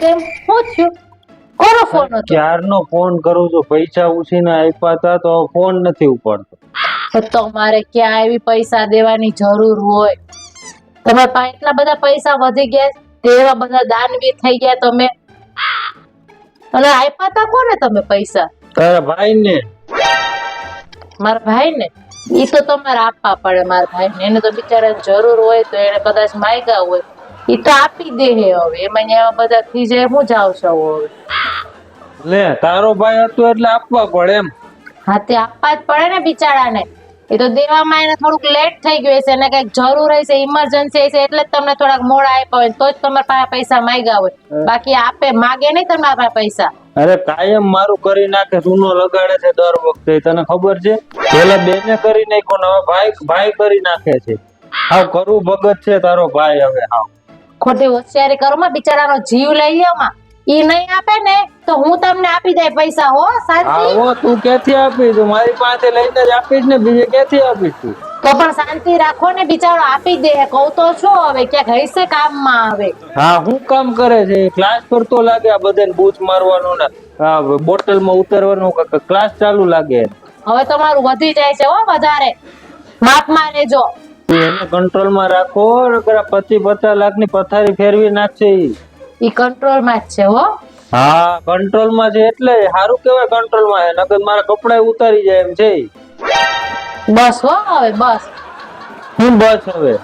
કેમ શું થયું કોનો ફોન હતો? ક્યારનો ફોન કરું છું? પૈસા ઉછીને આપ્યા હતા તો ફોન નથી ઉપાડતો. તમારે ક્યાં એવી પૈસા દેવાની જરૂર હોય? તમે એટલા બધા પૈસા વધી ગયા તેવા બધા દાનવી થઈ ગયા તમે? અને આપ્યા તા કોને તમે પૈસા? તારા ભાઈ ને મારા ભાઈ ને એ તો તમારે આપવા પડે મારા ભાઈ ને એને તો બિચારાને જરૂર હોય તો એને કદાચ માંગ્યા હોય. ઈ તો આપી દે હે હવે. એમાં એવા બધા જાય હું જાવ છો હવે. લે તારો ભાઈ હતો એટલે આપવા પડે એમ. હા તે આપવા જ પડે ને બિચારાને. એ તો દેવામાં એને થોડુંક લેટ થઈ ગયું હશે એને કંઈક જરૂર હશે ઇમરજન્સી હશે એટલે જ તમને થોડાક મોડા આપ્યા હોય તો જ તમારા પાસે પૈસા માંગ્યા હોય. બાકી આપે માગે નહીં તમારા પાસે પૈસા. અરે કાયમ મારું કરી નાખે ચૂનો લગાડે છે દર વખતે તને ખબર છે? પેલા બેને કરી નાખ્યો ને હવે ભાઈ ભાઈ કરી નાખે છે. હાવ કરું ભગત છે તારો ભાઈ હવે હાવ. ખોટી હોશિયારી કરો માં બિચારાનો જીવ લઈ લ્યો માં. ઈ નહીં આપે ને તો હું તમને આપી દે પૈસા હો શાંતિ? આવો તું ક્યાંથી આપી? તું મારી પાસે લઈને જ આપીશ ને બીજે ક્યાંથી આપીશ તું? તો પણ શાંતિ રાખો ને બિચારો આપી દે. કહું તો શું હવે ક્યાંક હશે કામમાં આવે હા હું કામ કરે છે? ક્લાસ કરતો લાગે આ બધાને બૂચ મારવાનું ને આ બોટલમાં ઉતરવાનું ક્લાસ ચાલુ લાગે? હવે તમારું વધી જાય છે હો વધારે. માપમાં લેજો તું એને કંટ્રોલમાં રાખો નકર આ પચીસ લાખની પથારી ફેરવી નાખશે ઈ. કંટ્રોલમાં જ છે હો? હા કંટ્રોલમાં છે એટલે સારું કેવાય કંટ્રોલમાં છે નકર મારા કપડા ઉતારી જાય એમ છે બસ હો હવે બસ. હું બસ હવે?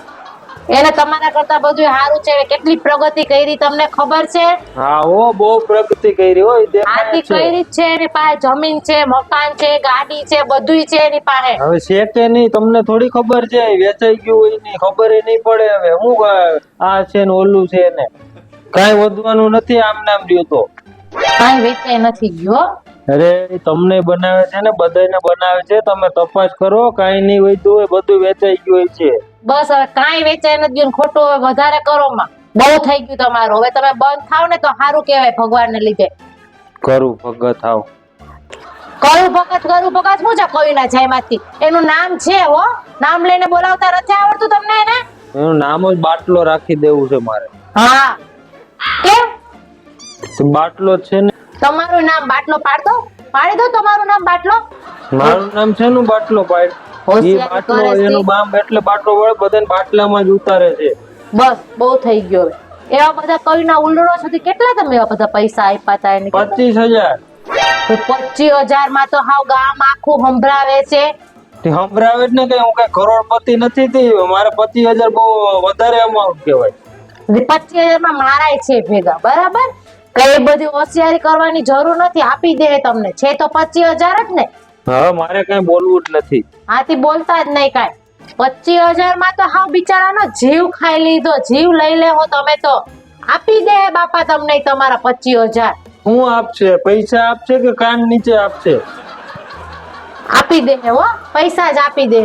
એને તમારા કરતા બધું સારું છે. કેટલી પ્રગતિ કરી તમને ખબર છે? હા ઓ બહુ પ્રગતિ કરી હોય આથી કરી છે. એની પાસે જમીન છે મકાન છે ગાડી છે બધુંય છે એની પાસે. હવે છે કે નહીં તમને થોડી ખબર છે. વેચાઈ ગયું હોય નહીં ખબર એ નહીં પડે હવે. હું આ છે ને ઓલું છે ને. કાંઈ વધવાનું નથી આમ નામ રહ્યું તો. કઈ વેચાઈ નથી ગયો અરે તમને બનાવે છે ને બધાને બનાવે છે. તમે તપાસ કરો કાંઈ નહીં વધ્યું હોય બધું વેચાઈ ગયું હોય છે. બસ હવે કાંઈ વેચાઈ નથી ગયું ખોટું હવે વધારે કરો માં. બહુ થઈ ગયું તમારું. હવે તમે બંધ થાવ ને તો સારું કહેવાય ભગવાનને લીધે. કરું ભગત આવ. કરું ભગત કરું ભગત? શું છે કવિના જયમાંથી? એનું નામ છે હો. નામ લઈને બોલાવતા નથી આવડતું તમને એને? એનું નામ જ બાટલો રાખી દેવું છે મારે. હા. કેમ? બાટલો છે ને. તમારું નામ બાટલો પાડ દો. પાડી દો તમારું નામ બાટલો. મારું નામ છે નું બાટલો પાડ? એ બાટલો કરે બામ એટલે બાટલો વળે બધાને બાટલામાં જ ઉતારે છે. બસ બહુ થઈ ગયો એવા બધા કવિના સુધી કેટલા તમે એવા બધા પૈસા આપ્યા હતા એને પચીસ હજાર. પચીસ હજારમાં તો હાવ ગામ આખું સંભળાવે છે. સંભળાવે જ ને કે હું કઈ કરોડપતિ નથી થી મારે પચીસ હજાર બહુ વધારે અમાઉન્ટ કહેવાય. પચીસ હજારમાં મારાય છે ભેગા બરાબર? કઈ બધી હોશિયારી કરવાની જરૂર નથી આપી દે તમને. છે તો પચીસ હજાર જ ને. હવે મારે કઈ બોલવું જ નથી. આથી બોલતા જ નહીં કાંઈ. પચીસ હજારમાં તો હાવ બિચારાનો જીવ ખાઈ લીધો જીવ લઈ લેવો તમે તો. આપી દે બાપા તમને તમારા પચીસ હજાર. હું આપશે? પૈસા આપશે કે કાન નીચે આપશે? આપી દે હો પૈસા જ આપી દે.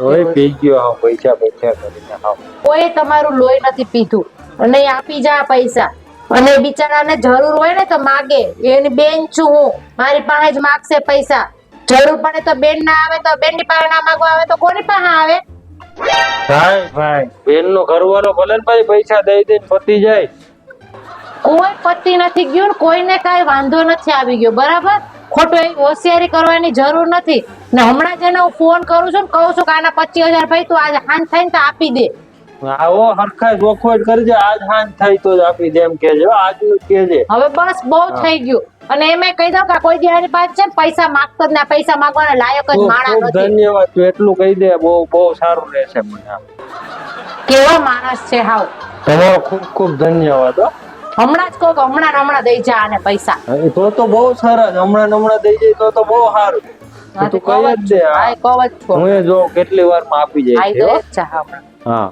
હવે પી ગયો હા પૈસા પૈસા કરીને હા કોઈ તમારું લોહી નથી પીધું. અને આપી જા પૈસા. અને બિચારાને જરૂર હોય ને તો માગે. એની બેન છું હું. મારી પાસે જ માગશે પૈસા. જરૂર પડે તો બેન ના આવે તો બેનની પાસે ના માંગવા આવે તો કોની પાસે આવે? ભાઈ ભાઈ બેન નો ઘરવાળો ભલે ભાઈ પૈસા દઈ દઈને પતી જાય. કોઈ પતિ નથી ગયું ને કોઈને કાંઈ વાંધો નથી આવી ગયો બરાબર? ખોટો એ હોશિયારી કરવાની જરૂર નથી. ને હમણાં જેને હું ફોન કરું છું ને કહું છું કે આના પચીસ હજાર ભાઈ તું આજે હાન થાય ને તો આપી દે. આવો હરખા જોખવટ કરજે આજ હાન થાય તો જ આપી દે એમ કેજે આજ કેજે હવે બસ બહુ થઈ ગયું. અને એમાં કહી દઉં કે કોઈ દી પાસે છે પૈસા માંગતો જ ના પૈસા માંગવાના લાયક જ માણા નથી. ધન્યવાદ તું એટલું કહી દે બહુ બહુ સારું રહેશે મને કેવો માણસ છે હાવ. તમારો ખૂબ ખૂબ ધન્યવાદ હો. હમણાં જ કોક હમણાં હમણાં દઈ જા આને પૈસા. તો તો બહુ સરસ હમણાં હમણાં દઈ જાય તો તો બહુ સારું. તો કહી જ દે હા. કહો જ છું. હું જો કેટલી વારમાં આપી જાય છે હા.